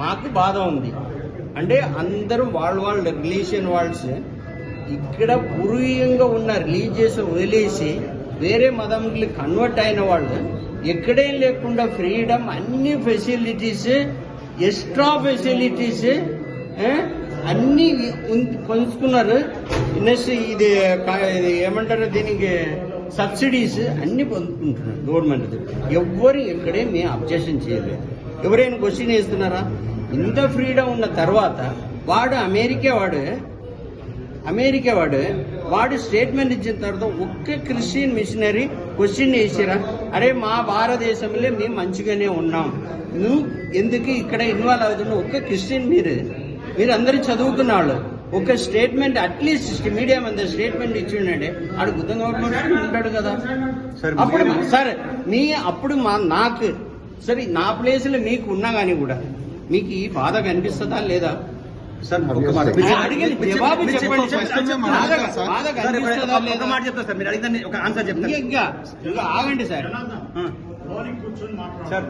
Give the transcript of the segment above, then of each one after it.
మాకు బాధ ఉంది. అంటే అందరూ వాళ్ళ వాళ్ళ రిలీజియన్ వాళ్ళస్ ఇక్కడ పూర్వీయంగా ఉన్న రిలీజియస్ వదిలేసి వేరే మతంకి కన్వర్ట్ అయిన వాళ్ళు ఎక్కడేం లేకుండా ఫ్రీడమ్ అన్ని ఫెసిలిటీస్ ఎక్స్ట్రా ఫెసిలిటీస్ అన్ని పంచుకున్నారు నెక్స్ట్ ఇది ఇది ఏమంటారు దీనికి? సబ్సిడీస్ అన్ని పొందుకుంటున్నారు గవర్నమెంట్. ఎవ్వరు ఎక్కడే మేము అబ్జెక్షన్ చేయలేదు. ఎవరైనా క్వశ్చన్ వేస్తున్నారా ఇంత ఫ్రీడమ్ ఉన్న తర్వాత వాడు అమెరికా వాడు అమెరికా వాడు వాడు స్టేట్మెంట్ ఇచ్చిన తర్వాత ఒక్క క్రిస్టియన్ మిషనరీ క్వశ్చన్ వేసిరా అరే మా భారతదేశంలో మేము మంచిగానే ఉన్నాం. నువ్వు ఎందుకు ఇక్కడ ఇన్వాల్వ్ అవుతున్నావు? ఒక్క క్రిస్టియన్ మీరు. మీరు అందరూ చదువుకున్న వాళ్ళు. ఒక స్టేట్మెంట్ అట్లీస్ట్ మీడియా మీద స్టేట్మెంట్ ఇచ్చి ఉండండి ఆడు గుద్దం గవర్నమెంట్ ఉంటాడు కదా. అప్పుడు సార్ మీ అప్పుడు మా నాకు సరే నా ప్లేస్లో మీకు ఉన్నా కానీ కూడా మీకు ఈ బాధ కనిపిస్తుందా లేదా? ఆగండి సార్. సార్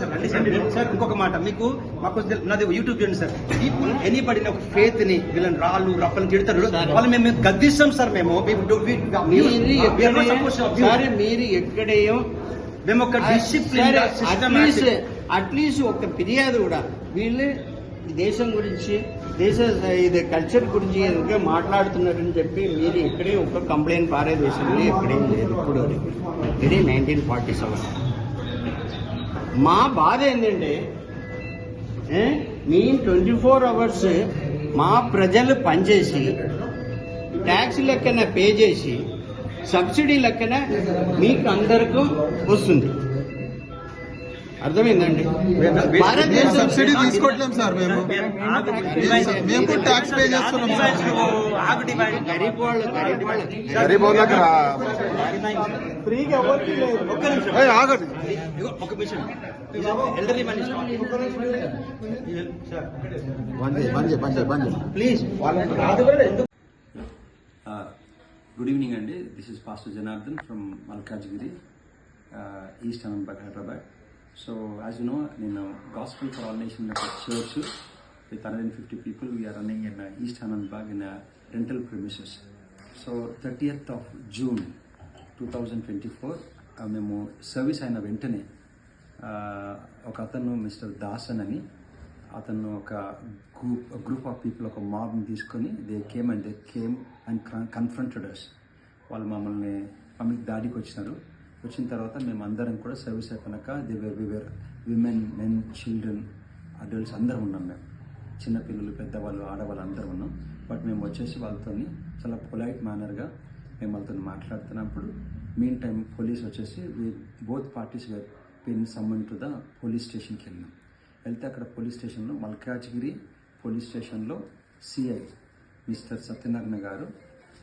సార్ రండి సార్ సార్ ఇంకొక మాట. మీకు మాకు నాది యూట్యూబ్ చూడండి సార్. పీపుల్ ఎనీబడి ఒక ఫేత్ని వీళ్ళని రాళ్ళు రప్పని తిడతారు. వాళ్ళు మేము గద్దిస్తాం సార్ మేము. మీరు ఎక్కడేయో మేము ఒక డిసిప్లిన్ అట్లీస్ట్ అట్లీస్ట్ ఒక ఫిర్యాదు కూడా. వీళ్ళు ఈ దేశం గురించి దేశ ఇది కల్చర్ గురించి ఎందుకు మాట్లాడుతున్నారని చెప్పి మీరు ఎక్కడే ఒక కంప్లైంట్ పారే దేశంలో ఎక్కడేం లేదు ఇప్పుడు ఇది నైన్టీన్ ఫార్టీ సెవెన్ మా బాధ ఏంటంటే మేము ట్వంటీ ఫోర్ అవర్స్ మా ప్రజలు పనిచేసి ట్యాక్స్ లెక్కన పే చేసి సబ్సిడీ లెక్కన మీకు అందరికీ వస్తుంది. అర్థమైందండి? సబ్సిడీ తీసుకోవట్లేం సార్ మేము. మేము కూడా ట్యాక్స్ పే చేస్తున్నాం సార్. గరీబ్ వాళ్ళకి ఫ్రీగా ఆగండి. ఒక నిమిషం. ప్లీజ్ గుడ్ ఈవినింగ్ అండి this is pastor Janardhan from Malkajgiri east Ananthbagh Hyderabad so as you know నేను గాస్పుల్ ఫర్ ఆల్ నేషన్ ఒక church with hundred and fifty people we are running in east Ananthbagh in rental premises so thirtieth of June two thousand twenty four మేము service అయిన వెంటనే ఒక అతను mister Dasan అని అతను ఒక గ్రూప్ గ్రూప్ ఆఫ్ పీపుల్ ఒక మాబ్ని తీసుకొని they came and they came and confronted us వాళ్ళు మమ్మల్ని మమ్మల్ని దాడికి వచ్చినారు. వచ్చిన తర్వాత మేము అందరం కూడా సర్వీస్ అయిపోయినాక they were we were women men children adults అందరం ఉన్నాం మేము. చిన్నపిల్లలు పెద్దవాళ్ళు ఆడవాళ్ళు అందరం ఉన్నాం. బట్ మేము వచ్చేసి వాళ్ళతో చాలా పొలైట్ మేనర్గా మేము వాళ్ళతో మాట్లాడుతున్నప్పుడు మెయిన్ టైం పోలీస్ వచ్చేసి both parties were being summon to the police స్టేషన్కి వెళ్ళినాం. వెళ్తే అక్కడ పోలీస్ స్టేషన్లో మల్కాజ్గిరి పోలీస్ స్టేషన్లో సిఐ మిస్టర్ సత్యనారాయణ గారు.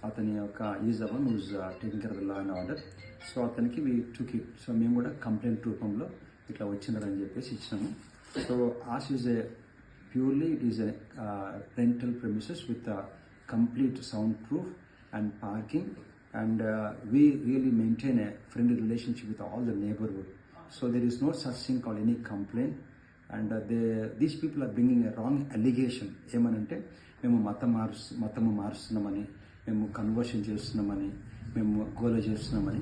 అతని యొక్క is a one who's taking care law and order. So అతనికి వి టుక్ కీప్ సో మేము కూడా కంప్లైంట్ రూపంలో ఇట్లా వచ్చిందని చెప్పేసి ఇచ్చినాము. So as is a purely it is a rental premises with complete soundproof and parking and we really maintain a friendly relationship with all the neighbourhood so there is no such thing call any complaint and they these people are bringing a wrong allegation ఏమనంటే మేము మతం మారుస్తు మతము మారుస్తున్నామని మేము conversion చేస్తున్నామని మేము గోల చేస్తున్నామని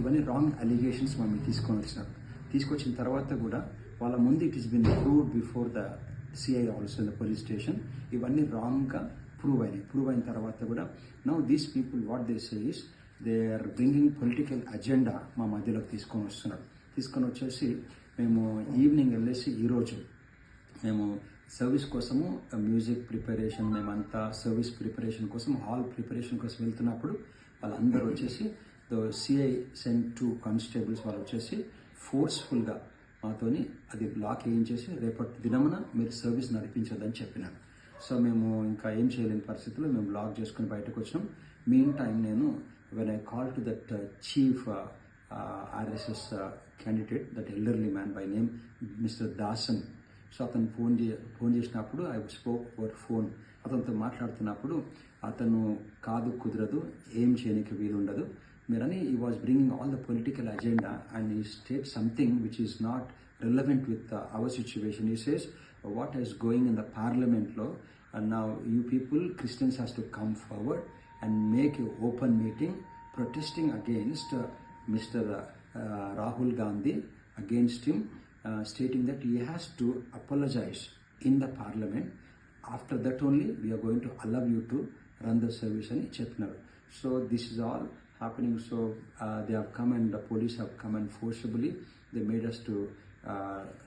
ఇవన్నీ రాంగ్ అలిగేషన్స్ మమ్మల్ని తీసుకొని వచ్చినారు. తీసుకొచ్చిన తర్వాత కూడా వాళ్ళ ముందు it is been proved before the CI also in the police station ఇవన్నీ రాంగ్గా ప్రూవ్ అయినాయి. ప్రూవ్ అయిన తర్వాత కూడా now these people what they says they are bringing political agenda మా మధ్యలోకి తీసుకొని వస్తున్నారు. తీసుకొని వచ్చేసి మేము ఈవినింగ్ వెళ్ళేసి ఈరోజు మేము సర్వీస్ కోసము మ్యూజిక్ ప్రిపరేషన్ మేమంతా సర్వీస్ ప్రిపరేషన్ కోసం హాల్ ప్రిపరేషన్ కోసం వెళ్తున్నప్పుడు వాళ్ళందరూ వచ్చేసి సిఐ సెంట్ టూ కానిస్టేబుల్స్ వాళ్ళు వచ్చేసి ఫోర్స్ఫుల్గా మాతోని అది బ్లాక్ వేయించేసి రేపటి దినమున మీరు సర్వీస్ నడిపించదని చెప్పినారు. సో మేము ఇంకా ఏం చేయలేని పరిస్థితుల్లో మేము బ్లాక్ చేసుకుని బయటకు వచ్చినాం. మెయిన్ టైం నేను when I call to that chief RSS candidate that elderly man by name mister Dasan so అతను ఫోన్ చే ఫోన్ చేసినప్పుడు ఐ స్పోక్ ఫర్ ఫోన్ అతనితో మాట్లాడుతున్నప్పుడు అతను కాదు కుదరదు ఏం చేయడానికి వీలుండదు. మీరని he was bringing all the political agenda and he state something which is not relevant with our situation he says what is going in the పార్లమెంట్లో and now you people Christians has to come forward and make make an open meeting Mr. Uh, Rahul Gandhi against him, uh, stating that he has to apologize in the parliament. After that only, we are going to allow you to run the service in Chepnav. So this is all happening. So uh, they have come and the police have come and forcibly, they made us to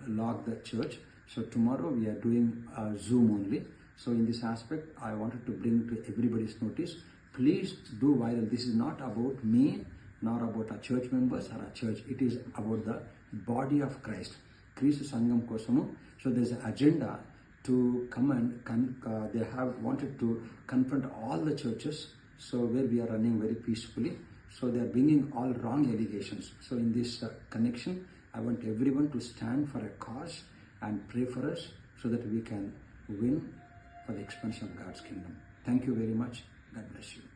lock the church. So tomorrow we are doing Zoom only. So in this aspect, I wanted to bring to everybody's notice, please do viral. this is not about me, is not about me, nor about our church members or our church. It is about the body of Christ. క్రీస్తు సంఘం కోసము so there's an agenda to come and con- uh, they have wanted to confront all the churches so where we are running very peacefully so they are bringing all wrong allegations so in this uh, connection i want everyone to stand for a cause and pray for us so that we can win for the expansion of god's kingdom thank you very much god bless you